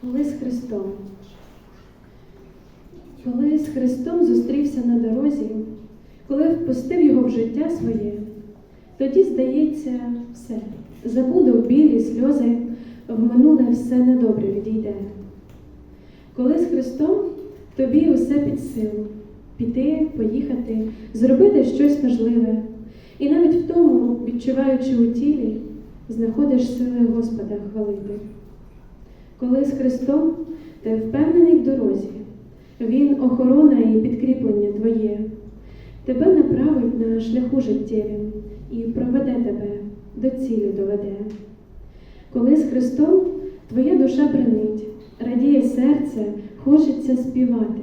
Коли з Христом. Коли з Христом зустрівся на дорозі, коли впустив його в життя своє, тоді, здається, все. Забуду білі сльози, в минуле все недобре відійде. Коли з Христом тобі усе під силу піти, поїхати, зробити щось важливе. І навіть в тому, відчуваючи у тілі, знаходиш сили Господа хвалити. Коли з Христом ти впевнений в дорозі, Він охорона і підкріплення твоє, тебе направить на шляху життєвім і проведе тебе, до цілі доведе. Коли з Христом твоя душа бренить, радіє серце, хочеться співати,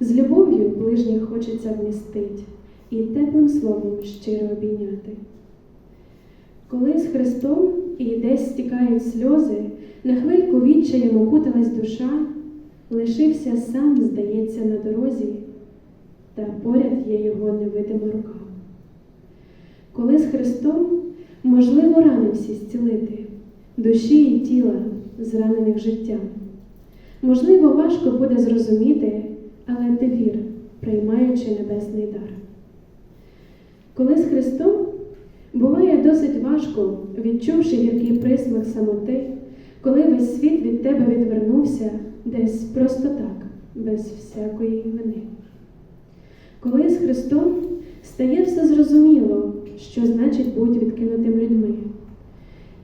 з любов'ю ближніх хочеться вмістить і теплим словом щиро обійняти. Коли з Христом і десь стікають сльози, на хвильку відчаєм окуталась душа, лишився сам, здається, на дорозі, та поряд є його невидима рука. Коли з Христом можливо рани всі зцілити, душі і тіла, зранених життям. Можливо, важко буде зрозуміти, але ти вір, приймаючи небесний дар. Коли з Христом досить важко, відчувши гіркий присмак самоти, коли весь світ від тебе відвернувся десь просто так, без всякої вини. Коли з Христом стає все зрозуміло, що значить бути відкинутим людьми.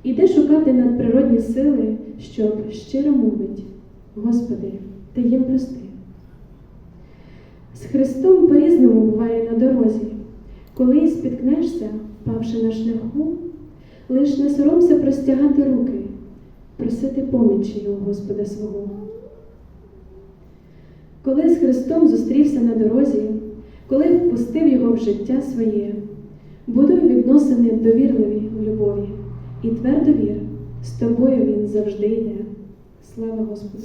Іде шукати надприродні сили, щоб щиро мовить, Господи, Ти їм прости. З Христом по-різному буває на дорозі, коли спіткнешся, павши на шляху, лиш не соромся простягати руки, просити помічі у Господа свого. Коли з Христом зустрівся на дорозі, коли впустив його в життя своє, будуй відносини довірливі в любові, і твердо вір, з тобою він завжди йде. Слава Господу!